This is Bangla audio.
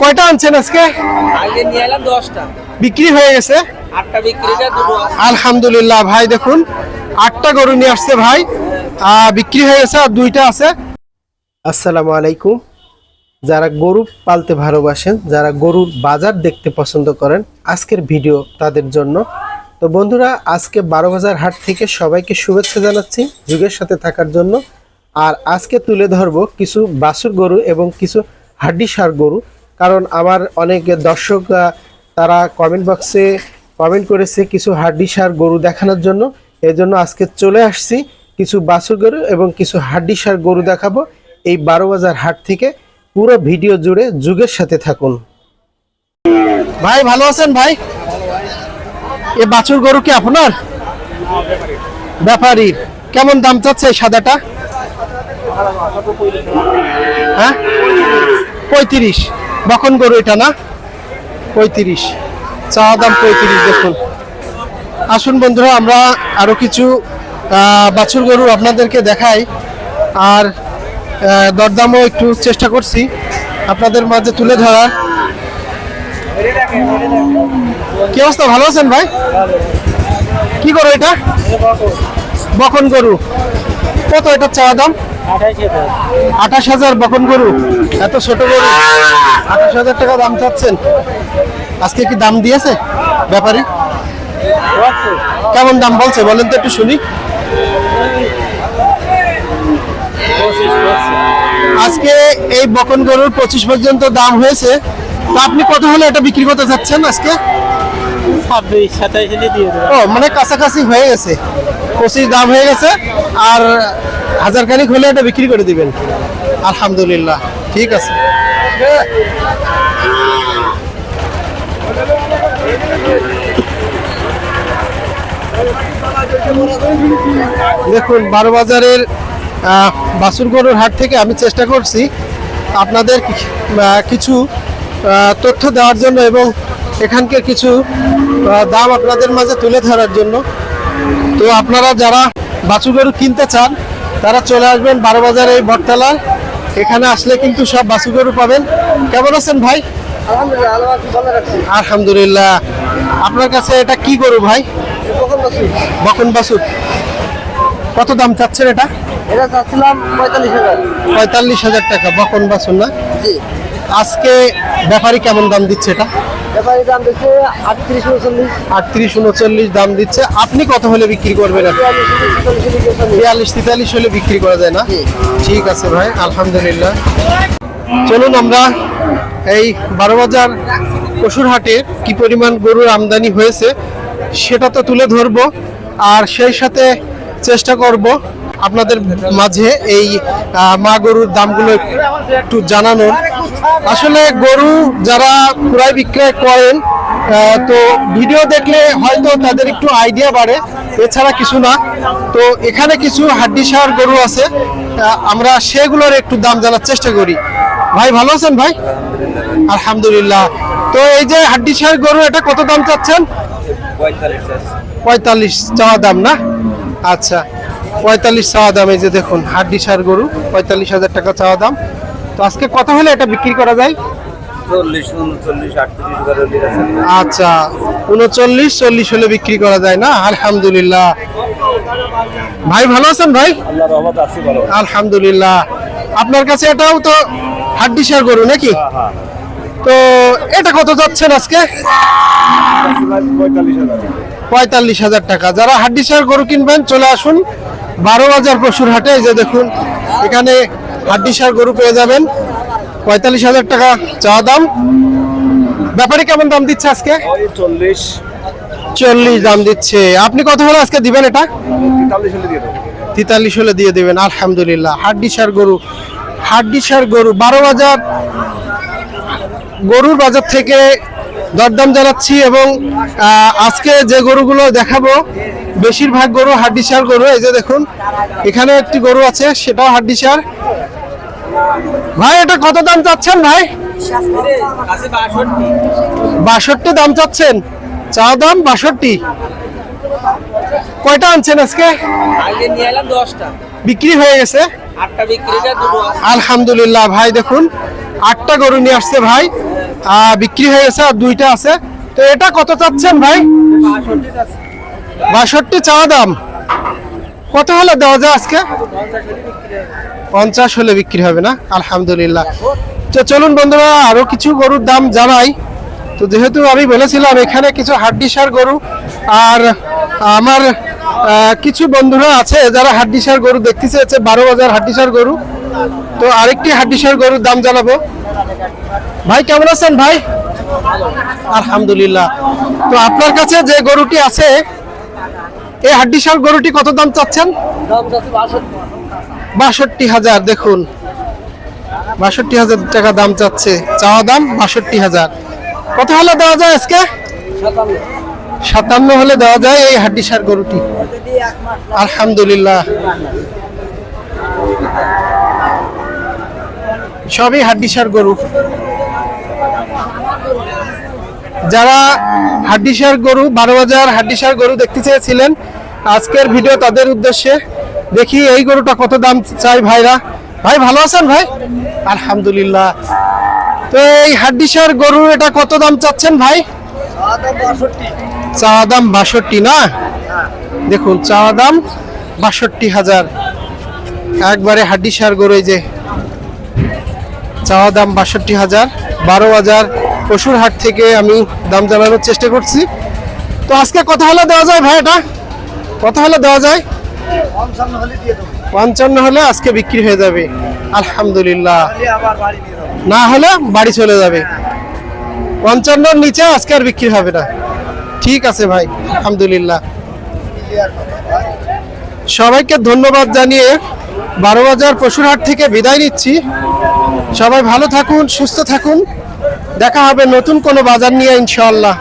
কয়টা আনছেন আজকে? আগে নিয়ে এলাম দশটা। বিক্রি হয়ে গেছে? আটটা বিক্রিটা দুটো আছে। আলহামদুলিল্লাহ ভাই দেখুন আটটা গরু নিয়ে আসছে ভাই। বিক্রি হয়ে গেছে আর দুইটা আছে। আসসালামু আলাইকুম। যারা গরু পালতে ভালোবাসেন যারা গরুর বাজার দেখতে পছন্দ করেন আজকের ভিডিও তাদের জন্য। তো বন্ধুরা আজকে বারো বাজার হাট থেকে সবাইকে শুভেচ্ছা জানাচ্ছি যুগের সাথে থাকার জন্য। আর আজকে তুলে ধরবো কিছু বাছুর গরু এবং কিছু হাড্ডি সার গরু। কারণ আমার অনেক দর্শক তারা কমেন্ট বক্সে কমেন্ট করেছে কিছু হাড্ডি সার গরু দেখানোর জন্য। এই জন্য আজকে চলে আসছি কিছু বাছুর গরু এবং কিছু হাড্ডি সার গরু দেখাবো। এই বারো বাজার হাট থেকে পুরো ভিডিও জুড়ে যুগের সাথে থাকুন। ভাই, ভালো আছেন ভাই? এ বাছুর গরু কি আপনার? ব্যাপারীর কেমন দাম চাচ্ছে এই সাদাটা? হ্যাঁ? পঁয়ত্রিশ। বখন গরু এটা না? পঁয়ত্রিশ। চাওয়া দাম পঁয়ত্রিশ, দেখুন। আসুন বন্ধুরা, আমরা আরও কিছু বাছুর গরু আপনাদেরকে দেখাই। আর দরদামও একটু চেষ্টা করছি আপনাদের মাঝে তুলে ধরার। কি অবস্থা? ভালো আছেন ভাই? কি করো এটা? বকন গরু। কত এটা চাওয়া দাম? আঠাশ হাজার বকন গরু। এত ছোট গরু। আঠাশ হাজার টাকা দাম চাচ্ছেন। আজকে কি দাম দিয়েছে ব্যাপারী? কেমন দাম বলছে? বলেন তো একটু শুনি। আজকে এই বকন গরুর পঁচিশ পর্যন্ত দাম হয়েছে। তো আপনি কত হলে এটা বিক্রি করতে চাচ্ছেন আজকে? ও মানে কাছাকাছি হয়ে গেছে। পঁচিশ দাম হয়ে গেছে। আর হাজার খানিক হলে এটা বিক্রি করে দিবেন। আলহামদুলিল্লাহ, ঠিক আছে। দেখুন বারো বাজারের গরুর হাট থেকে আমি চেষ্টা করছি আপনাদের কিছু তথ্য দেওয়ার জন্য এবং এখানকার কিছু দাম আপনাদের মাঝে তুলে ধরার জন্য। তো আপনারা যারা বাছুর গরু কিনতে চান তারা চলে আসবেন বারো বাজারে এই বটতলায়। এখানে আসলে কিন্তু সব বাছুর গরু পাবেন। কেমন আছেন ভাই? আলহামদুলিল্লাহ আপনার কাছে এটা কি গরু ভাই? বকন বাছুর। কত দাম চাচ্ছেন এটা? এটা চাচ্ছিলাম পঁয়তাল্লিশ হাজার। পঁয়তাল্লিশ হাজার টাকা বকন বাছুর না? আজকে ব্যাপারী কেমন দাম দিচ্ছে এটা? ব্যাপারী দাম দিচ্ছে আটত্রিশ উনচল্লিশ। আটত্রিশ উনচল্লিশ দাম দিচ্ছে। আপনি কত হলে বিক্রি করবেন? বিয়াল্লিশ তেতাল্লিশ হলে বিক্রি করা যায় না? ঠিক আছে ভাই আলহামদুলিল্লাহ। চলুন আমরা এই বারো বাজার পশুর হাটে কি পরিমাণ গরুর আমদানি হয়েছে সেটা তো তুলে ধরবো। আর সেই সাথে চেষ্টা করব আপনাদের মাঝে এই মা গরুর দামগুলো একটু জানানোর। আসলে গরু যারা ক্রয় বিক্রয় করেন তো ভিডিও দেখলে হয়তো তাদের একটু আইডিয়া বাড়ে। এছাড়া কিছু না। তো এখানে কিছু হাড্ডিসার গরু আছে। আমরা সেগুলোর একটু দাম জানার চেষ্টা করি। ভাই, ভালো আছেন ভাই? আলহামদুলিল্লাহ। তো এই যে হাড্ডিসার গরু, এটা কত দাম চাচ্ছেন? পঁয়তাল্লিশ চাওয়া দাম না? আচ্ছা পঁয়তাল্লিশ চাওয়া দাম। এই যে দেখুন হাড্ডি সার গরু, পঁয়তাল্লিশ হাজার টাকা চাওয়া দাম। তো আজকে কত হলে এটা বিক্রি করা যায়? করে আচ্ছা উনচল্লিশ চল্লিশ হলে বিক্রি করা যায় না? আলহামদুলিল্লাহ। ভাই ভালো আছেন ভাই? আলহামদুলিল্লাহ। আপনার কাছে এটাও তো হাড্ডি সার গরু নাকি? তো এটা কত যাচ্ছেন আজকে? পঁয়তাল্লিশ হাজার টাকা। যারা হাড্ডি সার গরু কিনবেন চলে আসুন বারো হাজার পশুর হাটে। এই যে দেখুন এখানে হাড্ডি সার গরু পেয়ে যাবেন। পঁয়তাল্লিশ হাজার টাকা চাওয়া দাম। ব্যাপারে কেমন দাম দিচ্ছে আজকে? চল্লিশ। চল্লিশ দাম দিচ্ছে। আপনি কত হলে আজকে দিবেন এটা? তেতাল্লিশ হলে দিয়ে দেবেন আলহামদুলিল্লাহ। হাড্ডি সার গরু হাড্ডি সার গরু বারো বাজার গরুর বাজার থেকে দরদাম জানাচ্ছি এবং আজকে যে গরুগুলো দেখাবো বেশিরভাগ গরু হাড্ডি সার গরু। এই যে দেখুন এখানে একটি গরু আছে সেটাও হাড্ডি সার। ভাই, এটা কত দাম চাচ্ছেন ভাই? বাষট্টি দাম চাচ্ছেন। চা দাম? বাষট্টি। কয়টা আনছেন আজকে? বিক্রি হয়ে গেছে। আলহামদুলিল্লাহ ভাই, দেখুন, আটটা গরু নিয়ে আসছে ভাই। বিক্রি হয়ে গেছে আর দুইটা আছে। তো এটা কত চাচ্ছেন ভাই? বাষট্টি চাওয়া দাম। কত হলে দেওয়া যায় আজকে? পঞ্চাশ হলে বিক্রি হবে না? আলহামদুলিল্লাহ। তো চলুন বন্ধুরা, আরও কিছু গরুর দাম জানাই। তো যেহেতু আমি বলেছিলাম, এখানে কিছু হাড্ডিসার গরু আর আমার কিছু বন্ধুরা আছে যারা হাড্ডিসার গরু দেখতে চেয়েছে, বারো হাজার হাড্ডিসার গরু। তো আরেকটি হাড্ডিসার গরুর দাম জানাব। ভাই, কেমন আছেন ভাই? আলহামদুলিল্লাহ। তো আপনার কাছে যে গরুটি আছে, এই হাড্ডিসার গরুটি কত দাম চাচ্ছেন? বাষট্টি হাজার, দেখুন। বাষট্টি হাজার টাকা দাম চাচ্ছে। চাওয়া দাম বাষট্টি হাজার। কত হলে দেওয়া যায় আজকে? সাতান্ন হলে দেওয়া যায় এই হাড্ডিসার গরুটি। আলহামদুলিল্লাহ। সবই হাড্ডিসার গরু। যারা হাড্ডিসার গরু, বারো হাজার হাড্ডিসার গরু দেখতে চেয়েছিলেন, আজকের ভিডিও তাদের উদ্দেশ্যে। দেখি এই গরুটা কত দাম চাই ভাইরা। ভাই, ভালো আছেন ভাই? আলহামদুলিল্লাহ। তো এই হাড্ডিসার গরু এটা কত দাম চাচ্ছেন ভাই? চাওয়া দাম বাষট্টি, না? দেখুন চাওয়া দাম বাষট্টি হাজার। একবারে হাড্ডি সার গরু এই যে। চাওয়া দাম বাষট্টি হাজার, বারো হাজার। পশুর হাট থেকে আমি দাম জানানোর চেষ্টা করছি। তো আজকে কত হলে দেওয়া যায় ভাই এটা? কত হলে দেওয়া যায়? পঞ্চান্ন হলে আজকে বিক্রি হয়ে যাবে। আলহামদুলিল্লাহ। না হলে বাড়ি চলে যাবে। পঞ্চান্নর নিচে আজকে আর বিক্রি হবে না। ঠিক আছে ভাই আলহামদুলিল্লাহ। সবাইকে ধন্যবাদ জানিয়ে বারো বাজার পশুরহাট থেকে বিদায় নিচ্ছি। সবাই ভালো থাকুন সুস্থ থাকুন। দেখা হবে নতুন কোনো বাজার নিয়ে ইনশাআল্লাহ।